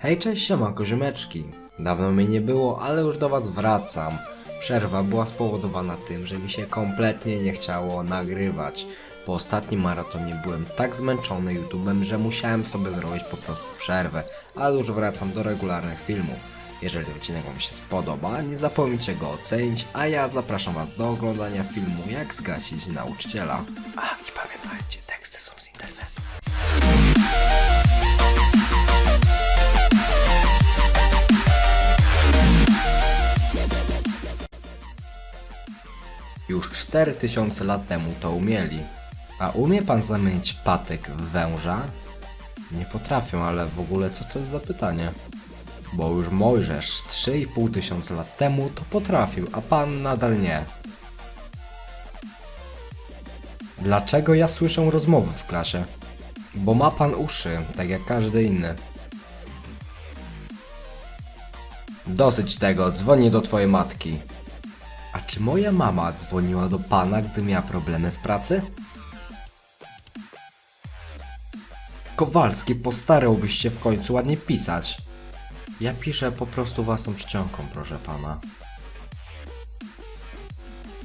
Hej, cześć, siema, koziomeczki. Dawno mnie nie było, ale już do was wracam. Przerwa była spowodowana tym, że mi się kompletnie nie chciało nagrywać. Po ostatnim maratonie byłem tak zmęczony YouTube'em, że musiałem sobie zrobić po prostu przerwę, ale już wracam do regularnych filmów. Jeżeli odcinek Wam się spodoba, nie zapomnijcie go ocenić, a ja zapraszam Was do oglądania filmu Jak zgasić nauczyciela. A i pamiętajcie, teksty są z internetu. Już 4000 lat temu to umieli. A umie pan zamienić patyk w węża? Nie potrafię, ale w ogóle co to jest za pytanie? Bo już Mojżesz 3,5 tysiąca lat temu to potrafił, a pan nadal nie. Dlaczego ja słyszę rozmowy w klasie? Bo ma pan uszy, tak jak każdy inny. Dosyć tego, dzwonię do twojej matki. A czy moja mama dzwoniła do pana, gdy miała problemy w pracy? Kowalski, postarałbyś się w końcu ładnie pisać. Ja piszę po prostu własną czcionką, proszę pana.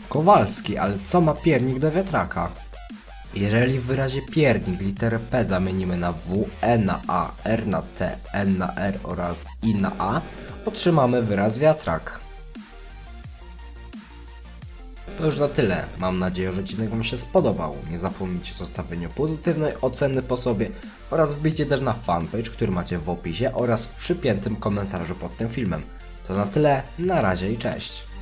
Kowalski, ale co ma piernik do wiatraka? Jeżeli w wyrazie piernik literę P zamienimy na W, E na A, R na T, N na R oraz I na A, otrzymamy wyraz wiatrak. To już na tyle. Mam nadzieję, że odcinek Wam się spodobał. Nie zapomnijcie o zostawieniu pozytywnej oceny po sobie oraz wbijcie też na fanpage, który macie w opisie oraz w przypiętym komentarzu pod tym filmem. To na tyle. Na razie i cześć.